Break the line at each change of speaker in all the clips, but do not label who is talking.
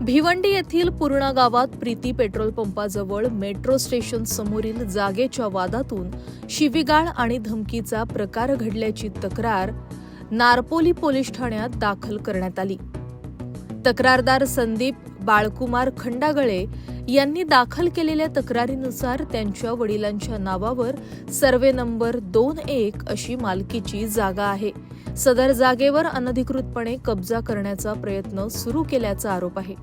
भिवंडी येथील पूर्णा गावात प्रीती पेट्रोल पंपाजवळ मेट्रो स्टेशन समोरील जागेच्या वादातून शिवीगाळ आणि धमकीचा प्रकार घडल्याची तक्रार नारपोली पोलीस ठाण्यात दाखल करण्यात आली. तक्रारदार संदीप बाळकुमार खंडागळे यांनी दाखल केलेल्या तक्रारीनुसार त्यांच्या वडिलांच्या नावावर सर्वे नंबर दोन एक अशी मालकीची जागा आहे. सदर जागेवर अनधिकृतपणे कब्जा करण्याचा प्रयत्न सुरू केल्याचा आरोप आहे.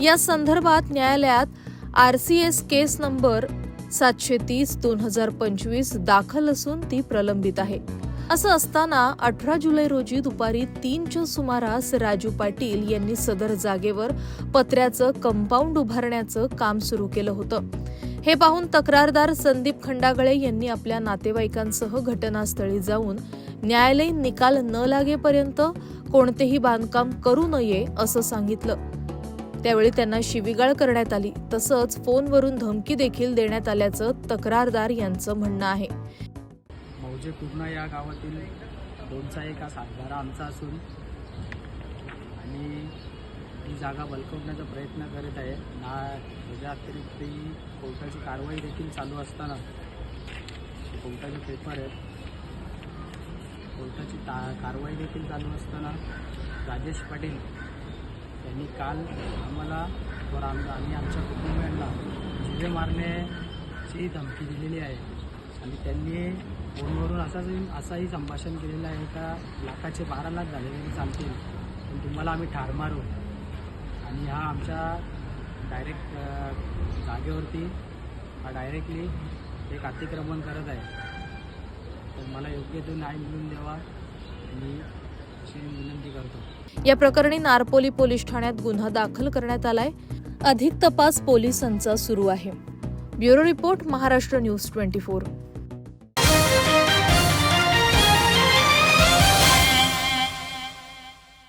या संदर्भात न्यायालयात आरसीएस केस नंबर सातशे तीस दोन हजार पंचवीस दाखल असून ती प्रलंबित आहे. असं असताना अठरा जुलै रोजी दुपारी तीनच्या सुमारास राजू पाटील यांनी सदर जागेवर पत्र्याचं कंपाऊंड उभारण्याचं काम सुरू केलं होतं. हे पाहून तक्रारदार संदीप खंडागळे यांनी आपल्या नातेवाईकांसह घटनास्थळी जाऊन न्यायालयीन निकाल न लागेपर्यंत कोणतेही बांधकाम करू नये असं सांगितलं. त्यावेळी त्यांना शिवीगाळ करण्यात आली. तसंच फोनवरून धमकी देखील देण्यात आल्याचं तक्रारदार यांचं म्हणणं आहे.
मौजे पूर्ण या गावातील दोनचा एक हा सातबारा आमचा असून आणि ही जागा बलकवण्याचा प्रयत्न करीत आहे. ना ह्याच्या अतिरिक्त ही कोर्टाची कारवाई देखील चालू असताना कोर्टाचे पेपर आहेत. कोर्टाची ता कारवाई देखील चालू असताना राजेश पाटील यांनी काल आम्हाला व आम आम्ही आमच्या कुटुंबियांना जिवे मारण्याची धमकी दिलेली आहे. आणि त्यांनी फोनवरून असाच असाही संभाषण केलेलं आहे का? लाखाचे बारा लाख झाले तरी चालतील. पण तुम्हाला आम्ही ठार मारू. आणि हा आमच्या डायरेक्ट जागेवरती हा डायरेक्टली एक अतिक्रमण करत आहे. तर मला योग्य तो न्याय मिळून द्यावा. मी अशी विनंती करतो.
या प्रकरणी नारपोली पोलीस ठाण्यात गुन्हा दाखल करण्यात आलाय. अधिक तपास पोलिसांचा सुरू आहे. Bureau report Maharashtra news twenty four.